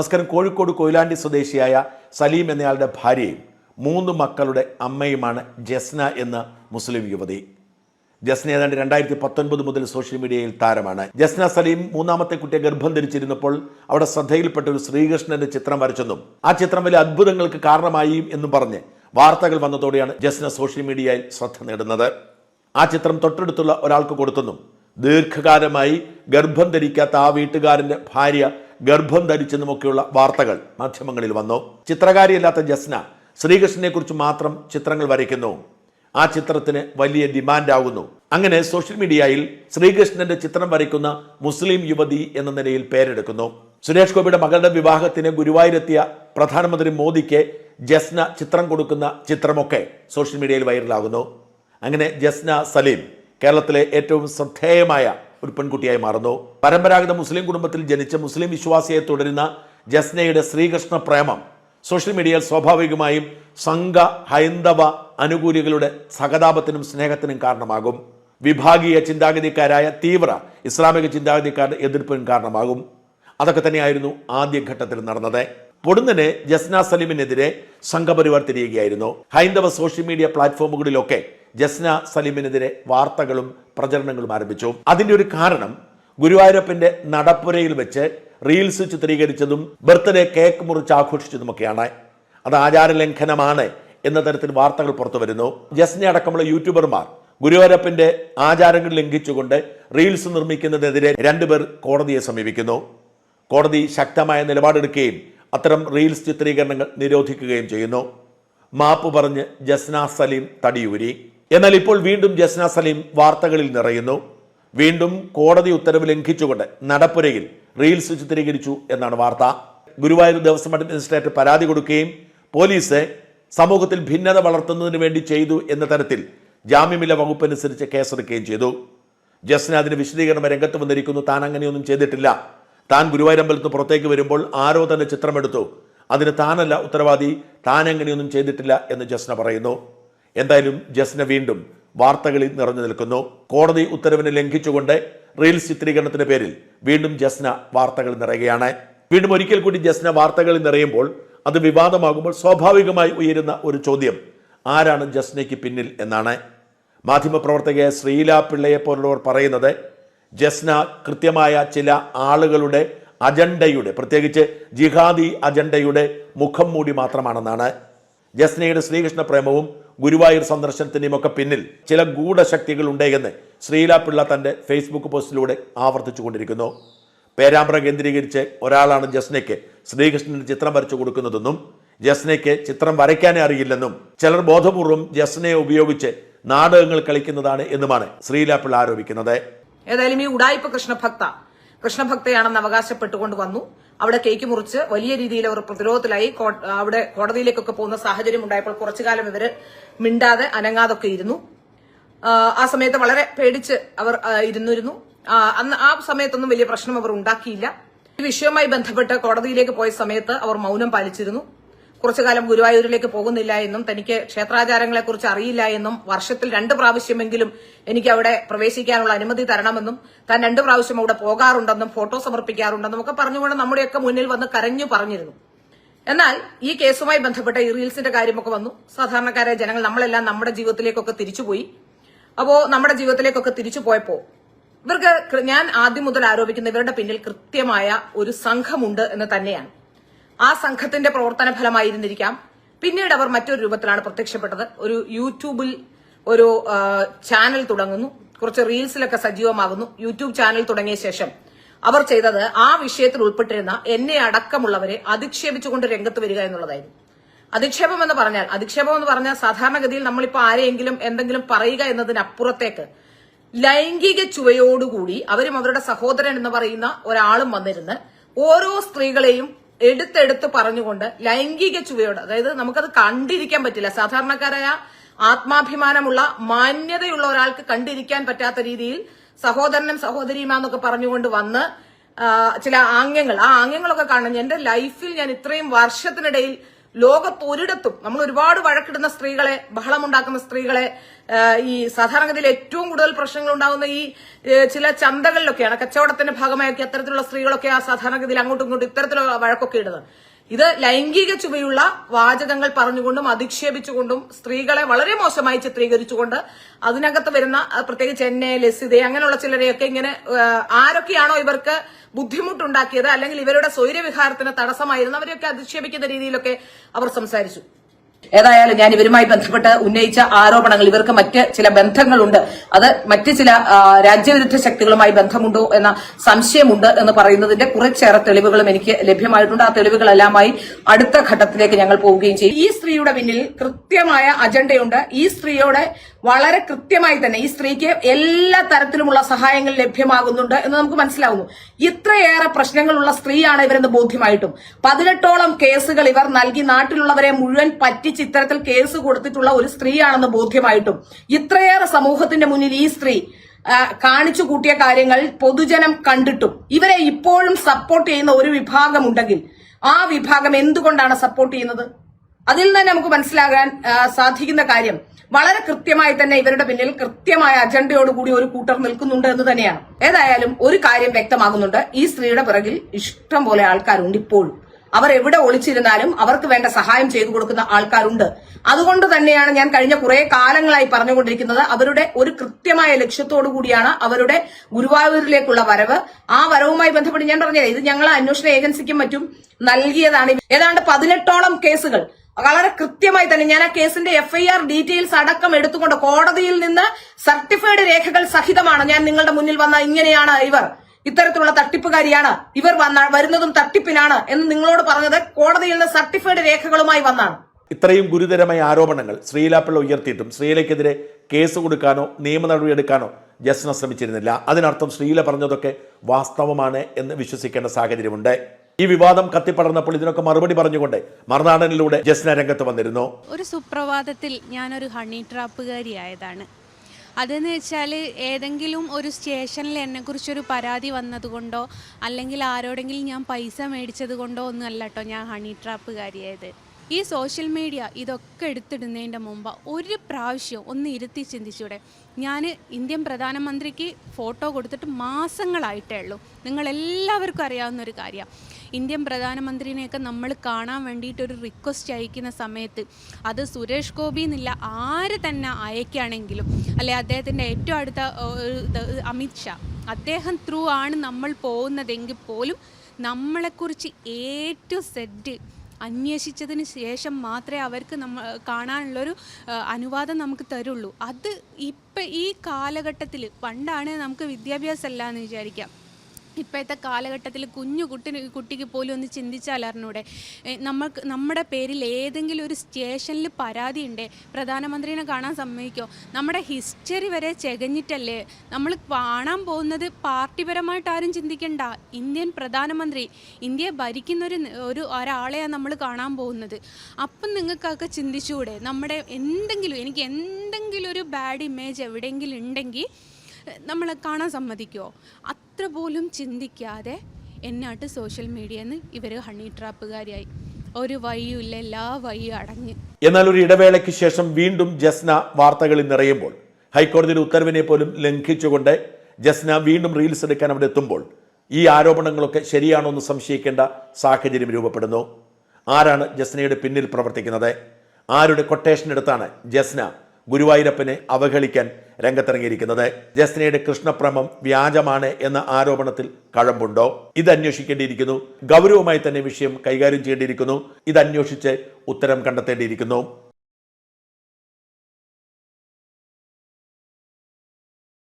നമസ്കാരം കോഴിക്കോട് കൊയിലാണ്ടി സ്വദേശിയായ സലീം എന്നയാളുടെ ഭാര്യയും മൂന്ന് മക്കളുടെ അമ്മയുമാണ് ജസ്ന എന്ന മുസ്ലിം യുവതി. ജസ്ന ഏതാണ്ട് രണ്ടായിരത്തി പത്തൊൻപത് മുതൽ സോഷ്യൽ മീഡിയയിൽ താരമാണ്. ജസ്ന സലീം മൂന്നാമത്തെ കുട്ടിയെ ഗർഭം ധരിച്ചിരുന്നപ്പോൾ അവിടെ ശ്രദ്ധയിൽപ്പെട്ട ഒരു ശ്രീകൃഷ്ണന്റെ ചിത്രം വരച്ചെന്നും ആ ചിത്രം വലിയ അത്ഭുതങ്ങൾക്ക് കാരണമായി എന്നും പറഞ്ഞ് വാർത്തകൾ വന്നതോടെയാണ് ജസ്ന സോഷ്യൽ മീഡിയയിൽ ശ്രദ്ധ നേടുന്നത്. ആ ചിത്രം തൊട്ടടുത്തുള്ള ഒരാൾക്ക് കൊടുത്തെന്നും ദീർഘകാലമായി ഗർഭം ധരിക്കാത്ത ആ വീട്ടുകാരന്റെ ഭാര്യ ഗർഭം ധരിച്ചെന്നുമൊക്കെയുള്ള വാർത്തകൾ മാധ്യമങ്ങളിൽ വന്നു. ചിത്രകാരിയല്ലാത്ത ജസ്ന ശ്രീകൃഷ്ണനെ കുറിച്ച് മാത്രം ചിത്രങ്ങൾ വരയ്ക്കുന്നു. ആ ചിത്രത്തിന് വലിയ ഡിമാൻഡ് ആകുന്നു അങ്ങനെ സോഷ്യൽ മീഡിയയിൽ ശ്രീകൃഷ്ണന്റെ ചിത്രം വരയ്ക്കുന്ന മുസ്ലിം യുവതി എന്ന നിലയിൽ പേരെടുക്കുന്നു. സുരേഷ് ഗോപിയുടെ മകളുടെ വിവാഹത്തിന് ഗുരുവായൂരെത്തിയ പ്രധാനമന്ത്രി മോദിക്ക് ജസ്ന ചിത്രം കൊടുക്കുന്ന ചിത്രമൊക്കെ സോഷ്യൽ മീഡിയയിൽ വൈറലാകുന്നു. അങ്ങനെ ജസ്ന സലീം കേരളത്തിലെ ഏറ്റവും ശ്രദ്ധേയമായ ഒരു പെൺകുട്ടിയായി മാറുന്നു. പരമ്പരാഗത മുസ്ലിം കുടുംബത്തിൽ ജനിച്ച മുസ്ലിം വിശ്വാസിയെ തുടരുന്ന ജസ്നയുടെ ശ്രീകൃഷ്ണ പ്രേമം സോഷ്യൽ മീഡിയയിൽ സ്വാഭാവികമായും സംഘ ഹൈന്ദവ അനുകൂലികളുടെ സഹതാപത്തിനും സ്നേഹത്തിനും കാരണമാകും. വിഭാഗീയ ചിന്താഗതിക്കാരായ തീവ്ര ഇസ്ലാമിക ചിന്താഗതിക്കാരുടെ എതിർപ്പിനും കാരണമാകും. അതൊക്കെ തന്നെയായിരുന്നു ആദ്യഘട്ടത്തിൽ നടന്നത്. പൊടുന്നനെ ജസ്ന സലീമിനെതിരെ സംഘപരിവാർ തിരിയുകയായിരുന്നു. ഹൈന്ദവ സോഷ്യൽ മീഡിയ പ്ലാറ്റ്ഫോമുകളിലൊക്കെ ജസ്ന സലീമിനെതിരെ വാർത്തകളും പ്രചരണങ്ങളും ആരംഭിച്ചു. അതിന്റെ ഒരു കാരണം ഗുരുവായൂരപ്പന്റെ നടപ്പുരയിൽ വെച്ച് റീൽസ് ചിത്രീകരിച്ചതും ബർത്ത്ഡേ കേക്ക് മുറിച്ച് ആഘോഷിച്ചതുമൊക്കെയാണ്. അത് ആചാരലംഘനമാണ് എന്ന തരത്തിൽ വാർത്തകൾ പുറത്തു വരുന്നു. ജസ്ന അടക്കമുള്ള യൂട്യൂബർമാർ ഗുരുവായൂരപ്പന്റെ ആചാരങ്ങൾ ലംഘിച്ചുകൊണ്ട് റീൽസ് നിർമ്മിക്കുന്നതിനെതിരെ രണ്ടുപേർ കോടതിയെ സമീപിക്കുന്നു. കോടതി ശക്തമായ നിലപാടെടുക്കുകയും അത്തരം റീൽസ് ചിത്രീകരണങ്ങൾ നിരോധിക്കുകയും ചെയ്യുന്നു. മാപ്പ് പറഞ്ഞ് ജസ്ന സലീം തടിയൂരി. എന്നാൽ ഇപ്പോൾ വീണ്ടും ജസ്ന സലീം വാർത്തകളിൽ നിറയുന്നു. വീണ്ടും കോടതി ഉത്തരവ് ലംഘിച്ചുകൊണ്ട് നടപ്പുരയിൽ റീൽസ് ചിത്രീകരിച്ചു എന്നാണ് വാർത്ത. ഗുരുവായൂർ ദേവസ്വം അഡ്മിനിസ്ട്രേറ്റർ പരാതി കൊടുക്കുകയും പോലീസ് സമൂഹത്തിൽ ഭിന്നത വളർത്തുന്നതിന് വേണ്ടി ചെയ്തു എന്ന തരത്തിൽ ജാമ്യമില്ല വകുപ്പനുസരിച്ച് കേസെടുക്കുകയും ചെയ്തു. ജസ്ന അതിന് വിശദീകരണം രംഗത്ത് വന്നിരിക്കുന്നു. താൻ അങ്ങനെയൊന്നും ചെയ്തിട്ടില്ല. താൻ ഗുരുവായൂരമ്പലത്ത് പുറത്തേക്ക് വരുമ്പോൾ ആരോ തന്നെ ചിത്രമെടുത്തു. അതിന് താനല്ല ഉത്തരവാദി. താൻ അങ്ങനെയൊന്നും ചെയ്തിട്ടില്ല എന്ന് ജസ്ന പറയുന്നു. എന്തായാലും ജസ്ന വീണ്ടും വാർത്തകളിൽ നിറഞ്ഞു നിൽക്കുന്നു. കോടതി ഉത്തരവിനെ ലംഘിച്ചുകൊണ്ട് റീൽസ് ചിത്രീകരണത്തിന്റെ പേരിൽ വീണ്ടും ജസ്ന വാർത്തകൾ നിറയുകയാണ്. വീണ്ടും ഒരിക്കൽ കൂടി ജസ്ന വാർത്തകളിൽ നിറയുമ്പോൾ അത് വിവാദമാകുമ്പോൾ സ്വാഭാവികമായി ഉയരുന്ന ഒരു ചോദ്യം ആരാണ് ജസ്നയ്ക്ക് പിന്നിൽ എന്നാണ്. മാധ്യമപ്രവർത്തകയായ ശ്രീല പിള്ളയെ പോലുള്ളവർ പറയുന്നത് ജസ്ന കൃത്യമായ ചില ആളുകളുടെ അജണ്ടയുടെ പ്രത്യേകിച്ച് ജിഹാദി അജണ്ടയുടെ മുഖം മൂടി മാത്രമാണെന്നാണ്. ജസ്നയുടെ ശ്രീകൃഷ്ണ പ്രേമവും ഗുരുവായൂർ സന്ദർശനത്തിന്റെയും ഒക്കെ പിന്നിൽ ചില ഗൂഢശക്തികൾ ഉണ്ടെന്ന് ശ്രീല പിള്ള തന്റെ ഫേസ്ബുക്ക് പോസ്റ്റിലൂടെ ആവർത്തിച്ചു കൊണ്ടിരിക്കുന്നു പേരാമ്പ്ര കേന്ദ്രീകരിച്ച് ഒരാളാണ് ജസ്നയ്ക്ക് ശ്രീകൃഷ്ണന് ചിത്രം വരച്ചു കൊടുക്കുന്നതെന്നും ജസ്നയ്ക്ക് ചിത്രം വരയ്ക്കാനേ അറിയില്ലെന്നും ചിലർ ബോധപൂർവം ജസ്നയെ ഉപയോഗിച്ച് നാടകങ്ങൾ കളിക്കുന്നതാണ് എന്നുമാണ് ശ്രീലാപ്പിള്ള ആരോപിക്കുന്നത്. ഏതായാലും ഈ ഉടായ്പ കൃഷ്ണഭക്ത കൃഷ്ണഭക്തയാണെന്ന് അവകാശപ്പെട്ടുകൊണ്ട് വന്നു. അവിടെ കേക്ക് മുറിച്ച് വലിയ രീതിയിൽ അവർ പ്രതിരോധത്തിലായി അവിടെ കോടതിയിലേക്കൊക്കെ പോകുന്ന സാഹചര്യം ഉണ്ടായപ്പോൾ കുറച്ചു കാലം ഇവർ മിണ്ടാതെ അനങ്ങാതൊക്കെ ഇരുന്നു. ആ, സമയത്ത് വളരെ പേടിച്ച് അവർ ഇരുന്നിരുന്നു. അന്ന് ആ സമയത്തൊന്നും വലിയ പ്രശ്നം അവർ ഉണ്ടാക്കിയില്ല. ഈ വിഷയവുമായി ബന്ധപ്പെട്ട് കോടതിയിലേക്ക് പോയ സമയത്ത് അവർ മൗനം പാലിച്ചിരുന്നു. കുറച്ചു കാലം ഗുരുവായൂരിലേക്ക് പോകുന്നില്ല എന്നും തനിക്ക് ക്ഷേത്രാചാരങ്ങളെക്കുറിച്ച് അറിയില്ല എന്നും വർഷത്തിൽ രണ്ട് പ്രാവശ്യമെങ്കിലും എനിക്ക് അവിടെ പ്രവേശിക്കാനുള്ള അനുമതി തരണമെന്നും താൻ രണ്ട് പ്രാവശ്യം അവിടെ പോകാറുണ്ടെന്നും ഫോട്ടോ സമർപ്പിക്കാറുണ്ടെന്നും ഒക്കെ പറഞ്ഞുകൊണ്ട് നമ്മുടെയൊക്കെ മുന്നിൽ വന്ന് കരഞ്ഞു പറഞ്ഞിരുന്നു. എന്നാൽ ഈ കേസുമായി ബന്ധപ്പെട്ട ഈ റീൽസിന്റെ കാര്യമൊക്കെ വന്നു. സാധാരണക്കാരായ ജനങ്ങൾ നമ്മളെല്ലാം നമ്മുടെ ജീവിതത്തിലേക്കൊക്കെ തിരിച്ചുപോയി. അപ്പോ നമ്മുടെ ജീവിതത്തിലേക്കൊക്കെ തിരിച്ചു പോയപ്പോ ഇവർക്ക് ഞാൻ ആദ്യം മുതൽ ആരോപിക്കുന്ന ഇവരുടെ പിന്നിൽ കൃത്യമായ ഒരു സംഘമുണ്ട് എന്ന് തന്നെയാണ്. ആ സംഘത്തിന്റെ പ്രവർത്തന ഫലമായിരുന്നിരിക്കാം. പിന്നീട് അവർ മറ്റൊരു രൂപത്തിലാണ് പ്രത്യക്ഷപ്പെട്ടത്. ഒരു യൂട്യൂബിൽ ഒരു ചാനൽ തുടങ്ങുന്നു. കുറച്ച് റീൽസിലൊക്കെ സജീവമാകുന്നു. യൂട്യൂബ് ചാനൽ തുടങ്ങിയ ശേഷം അവർ ചെയ്തത് ആ വിഷയത്തിൽ ഉൾപ്പെട്ടിരുന്ന എന്നെ അടക്കമുള്ളവരെ അധിക്ഷേപിച്ചുകൊണ്ട് രംഗത്ത് വരിക എന്നുള്ളതായിരുന്നു. അധിക്ഷേപം എന്ന് പറഞ്ഞാൽ അധിക്ഷേപം എന്ന് പറഞ്ഞാൽ സാധാരണഗതിയിൽ നമ്മളിപ്പോൾ ആരെയെങ്കിലും എന്തെങ്കിലും പറയുക എന്നതിനപ്പുറത്തേക്ക് ലൈംഗിക ചുവയോടുകൂടി അവരും അവരുടെ സഹോദരൻ എന്ന് പറയുന്ന ഒരാളും വന്നിരുന്ന് ഓരോ സ്ത്രീകളെയും എടുത്തെടുത്ത് പറഞ്ഞുകൊണ്ട് ലൈംഗിക ചുവയോട് അതായത് നമുക്കത് കണ്ടിരിക്കാൻ പറ്റില്ല. സാധാരണക്കാരായ ആത്മാഭിമാനമുള്ള മാന്യതയുള്ള ഒരാൾക്ക് കണ്ടിരിക്കാൻ പറ്റാത്ത രീതിയിൽ സഹോദരനും സഹോദരിയുമാന്നൊക്കെ പറഞ്ഞുകൊണ്ട് വന്ന് ചില ആംഗ്യങ്ങൾ. ആ ആംഗ്യങ്ങളൊക്കെ കാണുന്നു എന്റെ ലൈഫിൽ ഞാൻ ഇത്രയും വർഷത്തിനിടയിൽ ലോകത്ത് ഒരിടത്തും നമ്മൾ ഒരുപാട് വഴക്കിടുന്ന സ്ത്രീകളെ ബഹളമുണ്ടാക്കുന്ന സ്ത്രീകളെ ഈ സാധാരണഗതിയിൽ ഏറ്റവും കൂടുതൽ പ്രശ്നങ്ങൾ ഉണ്ടാകുന്ന ഈ ചില ചന്തകളിലൊക്കെയാണ് കച്ചവടത്തിന്റെ ഭാഗമായൊക്കെ അത്തരത്തിലുള്ള സ്ത്രീകളൊക്കെ ആ സാധാരണഗതിയിൽ അങ്ങോട്ടും ഇങ്ങോട്ടും ഇത്തരത്തിലുള്ള വഴക്കൊക്കെ ഇടുന്നത്. ഇത് ലൈംഗിക ചുവയുള്ള വാചകങ്ങൾ പറഞ്ഞുകൊണ്ടും അധിക്ഷേപിച്ചുകൊണ്ടും സ്ത്രീകളെ വളരെ മോശമായി ചിത്രീകരിച്ചുകൊണ്ട് അതിനകത്ത് വരുന്ന പ്രത്യേകിച്ച് എന്നെ ലസിത അങ്ങനെയുള്ള ചിലരെയൊക്കെ ഇങ്ങനെ ആരൊക്കെയാണോ ഇവർക്ക് ബുദ്ധിമുട്ടുണ്ടാക്കിയത് അല്ലെങ്കിൽ ഇവരുടെ സ്വൈര്യവിഹാരത്തിന് തടസ്സമായിരുന്നു അവരെയൊക്കെ അധിക്ഷേപിക്കുന്ന രീതിയിലൊക്കെ അവർ സംസാരിച്ചു. ഏതായാലും ഞാൻ ഇവരുമായി ബന്ധപ്പെട്ട് ഉന്നയിച്ച ആരോപണങ്ങൾ ഇവർക്ക് മറ്റ് ചില ബന്ധങ്ങളുണ്ട്. അത് മറ്റ് ചില രാജ്യവിരുദ്ധ ശക്തികളുമായി ബന്ധമുണ്ടോ എന്ന സംശയമുണ്ട് എന്ന് പറയുന്നതിന്റെ കുറച്ചേറെ തെളിവുകളും എനിക്ക് ലഭ്യമായിട്ടുണ്ട്. ആ തെളിവുകളെല്ലാമായി അടുത്ത ഘട്ടത്തിലേക്ക് ഞങ്ങൾ പോവുകയും ചെയ്യും. ഈ സ്ത്രീയുടെ പിന്നിൽ കൃത്യമായ അജണ്ടയുണ്ട്. ഈ സ്ത്രീയോടെ വളരെ കൃത്യമായി തന്നെ ഈ സ്ത്രീക്ക് എല്ലാ തരത്തിലുമുള്ള സഹായങ്ങൾ ലഭ്യമാകുന്നുണ്ട് എന്ന് നമുക്ക് മനസ്സിലാവുന്നു. ഇത്രയേറെ പ്രശ്നങ്ങളുള്ള സ്ത്രീയാണ് ഇവരെന്ന് ബോധ്യമായിട്ടും. പതിനെട്ടോളം കേസുകൾ ഇവർ നൽകി നാട്ടിലുള്ളവരെ മുഴുവൻ പറ്റിച്ച് ഇത്തരത്തിൽ കേസ് കൊടുത്തിട്ടുള്ള ഒരു സ്ത്രീയാണെന്ന് ബോധ്യമായിട്ടും ഇത്രയേറെ സമൂഹത്തിന്റെ മുന്നിൽ ഈ സ്ത്രീ കാണിച്ചു കൂട്ടിയ കാര്യങ്ങൾ പൊതുജനം കണ്ടിട്ടും. ഇവരെ ഇപ്പോഴും സപ്പോർട്ട് ചെയ്യുന്ന ഒരു വിഭാഗമുണ്ടെങ്കിൽ ആ വിഭാഗം എന്തുകൊണ്ടാണ് സപ്പോർട്ട് ചെയ്യുന്നത്? അതിൽ തന്നെ നമുക്ക് മനസ്സിലാകാൻ സാധിക്കുന്ന കാര്യം വളരെ കൃത്യമായി തന്നെ ഇവരുടെ പിന്നിൽ കൃത്യമായ അജണ്ടയോടുകൂടി ഒരു കൂട്ടർ നിൽക്കുന്നുണ്ട് എന്ന് തന്നെയാണ്. ഏതായാലും ഒരു കാര്യം വ്യക്തമാകുന്നുണ്ട്. ഈ സ്ത്രീയുടെ പിറകിൽ ഇഷ്ടം പോലെ ആൾക്കാരുണ്ട് ഇപ്പോഴും. അവർ എവിടെ ഒളിച്ചിരുന്നാലും അവർക്ക് വേണ്ട സഹായം ചെയ്തു കൊടുക്കുന്ന ആൾക്കാരുണ്ട്. അതുകൊണ്ട് തന്നെയാണ് ഞാൻ കഴിഞ്ഞ കുറെ കാലങ്ങളായി പറഞ്ഞുകൊണ്ടിരിക്കുന്നത് അവരുടെ ഒരു കൃത്യമായ ലക്ഷ്യത്തോടു കൂടിയാണ് അവരുടെ ഗുരുവായൂരിലേക്കുള്ള വരവ്. ആ വരവുമായി ബന്ധപ്പെട്ട് ഞാൻ പറഞ്ഞത് ഇത് ഞങ്ങൾ അന്വേഷണ ഏജൻസിക്കും മറ്റും നൽകിയതാണ്. ഏതാണ്ട് പതിനെട്ടോളം കേസുകൾ. വളരെ കൃത്യമായി തന്നെ ഞാൻ ആ കേസിന്റെ എഫ്ഐആർ ഡീറ്റെയിൽസ് അടക്കം എടുത്തുകൊണ്ട് കോടതിയിൽ നിന്ന് സർട്ടിഫൈഡ് രേഖകൾ സഹിതമാണ് ഞാൻ നിങ്ങളുടെ മുന്നിൽ വന്ന ഇങ്ങനെയാണ് ഇവർ. ഇത്തരത്തിലുള്ള തട്ടിപ്പുകാരിയാണ്. ഇവർ വന്ന വരുന്നതും തട്ടിപ്പിനാണ് എന്ന് നിങ്ങളോട് പറഞ്ഞത് കോടതിയിൽ നിന്ന് സർട്ടിഫൈഡ് രേഖകളുമായി വന്നാണ്. ഇത്രയും ഗുരുതരമായ ആരോപണങ്ങൾ ശ്രീലാപ്പിള്ള ഉയർത്തിയിട്ടും ശ്രീലയ്ക്കെതിരെ കേസ് കൊടുക്കാനോ നിയമ നടപടി എടുക്കാനോ ജസ്ന ശ്രമിച്ചിരുന്നില്ല. അതിനർത്ഥം ശ്രീല പറഞ്ഞതൊക്കെ വാസ്തവമാണ് എന്ന് വിശ്വസിക്കേണ്ട സാഹചര്യമുണ്ട്. ഈ വിവാദം കത്തിപ്പടർന്നപ്പോൾ ഇതിനൊക്കെ മറുപടി പറഞ്ഞുകൊണ്ട് മറുനാടനിലൂടെ ജസ്ന രംഗത്ത് വന്നിരുന്നു. ഒരു സുപ്രഭാതത്തിൽ ഞാനൊരു ഹണി ട്രാപ്പുകാരിയായതാണ് അതെന്ന് വെച്ചാൽ ഏതെങ്കിലും ഒരു സ്റ്റേഷനിൽ എന്നെക്കുറിച്ചൊരു പരാതി വന്നതുകൊണ്ടോ അല്ലെങ്കിൽ ആരോടെങ്കിലും ഞാൻ പൈസ മേടിച്ചത് കൊണ്ടോ ഒന്നും അല്ല കേട്ടോ ഞാൻ ഹണി ട്രാപ്പുകാരിയായത്. ഈ സോഷ്യൽ മീഡിയ ഇതൊക്കെ എടുത്തിടുന്നതിന്റെ മുമ്പ് ഒരു പ്രാവശ്യം ഒന്ന് ഇരുത്തി ചിന്തിച്ചൂടെ. ഞാൻ ഇന്ത്യൻ പ്രധാനമന്ത്രിക്ക് ഫോട്ടോ കൊടുത്തിട്ട് മാസങ്ങളായിട്ടേ ഉള്ളൂ. നിങ്ങളെല്ലാവർക്കും അറിയാവുന്ന ഒരു കാര്യമാണ് ഇന്ത്യൻ പ്രധാനമന്ത്രിനെയൊക്കെ നമ്മൾ കാണാൻ വേണ്ടിയിട്ട് ഒരു റിക്വസ്റ്റ് അയക്കുന്ന സമയത്ത് അത് സുരേഷ് ഗോപി എന്നില്ല ആര് തന്നെ അയക്കുകയാണെങ്കിലും അല്ലെ അദ്ദേഹത്തിന്റെ ഏറ്റവും അടുത്ത അമിത് ഷാ. അദ്ദേഹം ത്രൂ ആണ് നമ്മൾ പോകുന്നതെങ്കിൽ പോലും നമ്മളെക്കുറിച്ച് ഏറ്റവും സെറ്റ് അന്വേഷിച്ചതിന് ശേഷം മാത്രമേ അവർക്ക് നമ്മൾ കാണാനുള്ളൊരു അനുവാദം നമുക്ക് തരുള്ളൂ. അത് ഇപ്പം ഈ കാലഘട്ടത്തിൽ പണ്ടാണ് നമുക്ക് വിദ്യാഭ്യാസം അല്ല എന്ന് വിചാരിക്കാം. ഇപ്പോഴത്തെ കാലഘട്ടത്തിൽ കുഞ്ഞു കുട്ടിന് കുട്ടിക്ക് പോലും ഒന്ന് ചിന്തിച്ചാൽ അറിഞ്ഞൂടെ? നമ്മൾക്ക് നമ്മുടെ പേരിൽ ഏതെങ്കിലും ഒരു സ്റ്റേഷനിൽ പരാതി ഉണ്ടേ പ്രധാനമന്ത്രിനെ കാണാൻ സമ്മതിക്കോ? നമ്മുടെ ഹിസ്റ്ററി വരെ ചെകഞ്ഞിട്ടല്ലേ? നമ്മൾ കാണാൻ പോകുന്നത് പാർട്ടിപരമായിട്ട് ആരും ചിന്തിക്കണ്ട. ഇന്ത്യൻ പ്രധാനമന്ത്രി ഇന്ത്യയെ ഭരിക്കുന്ന ഒരു ഒരു ഒരാളെയാണ് നമ്മൾ കാണാൻ പോകുന്നത്. അപ്പം നിങ്ങൾക്കൊക്കെ ചിന്തിച്ചുകൂടെ നമ്മുടെ എന്തെങ്കിലും എനിക്ക് എന്തെങ്കിലും ഒരു ബാഡ് ഇമേജ് എവിടെയെങ്കിലും ഉണ്ടെങ്കിൽ നമ്മളെ കാണാൻ സമ്മതിക്കുമോ അത്ര പോലും ചിന്തിക്കാതെ എന്നാട്ട് സോഷ്യൽ മീഡിയയിൽ നിന്ന് ഇവർ ഹണി ട്രാപ്പുകാരിയായി ഒരു വഴിയുമില്ല എല്ലാ വഴിയും അടങ്ങി എന്നാൽ ഒരു ഇടവേളയ്ക്ക് ശേഷം വീണ്ടും ജസ്ന വാർത്തകളിൽ നിറയുമ്പോൾ ഹൈക്കോടതിയുടെ ഉത്തരവിനെ പോലും ലംഘിച്ചുകൊണ്ട് ജസ്ന വീണ്ടും റീൽസ് എടുക്കാൻ അവിടെ എത്തുമ്പോൾ ഈ ആരോപണങ്ങളൊക്കെ ശരിയാണോ എന്ന് സംശയിക്കേണ്ട സാഹചര്യം രൂപപ്പെടുന്നു. ആരാണ് ജസ്നയുടെ പിന്നിൽ പ്രവർത്തിക്കുന്നത്? ആരുടെ കൊട്ടേഷൻ എടുത്താണ് ജസ്ന ഗുരുവായൂരപ്പനെ അവഹേളിക്കാൻ രംഗത്തിറങ്ങിയിരിക്കുന്നത്. ജസ്നയുടെ കൃഷ്ണപ്രമം വ്യാജമാണ് എന്ന ആരോപണത്തിൽ കഴമ്പുണ്ടോ? ഇത് അന്വേഷിക്കേണ്ടിയിരിക്കുന്നു ഗൗരവമായി തന്നെ വിഷയം കൈകാര്യം ചെയ്യേണ്ടിയിരിക്കുന്നു. ഇത് അന്വേഷിച്ച് ഉത്തരം കണ്ടെത്തേണ്ടിയിരിക്കുന്നു.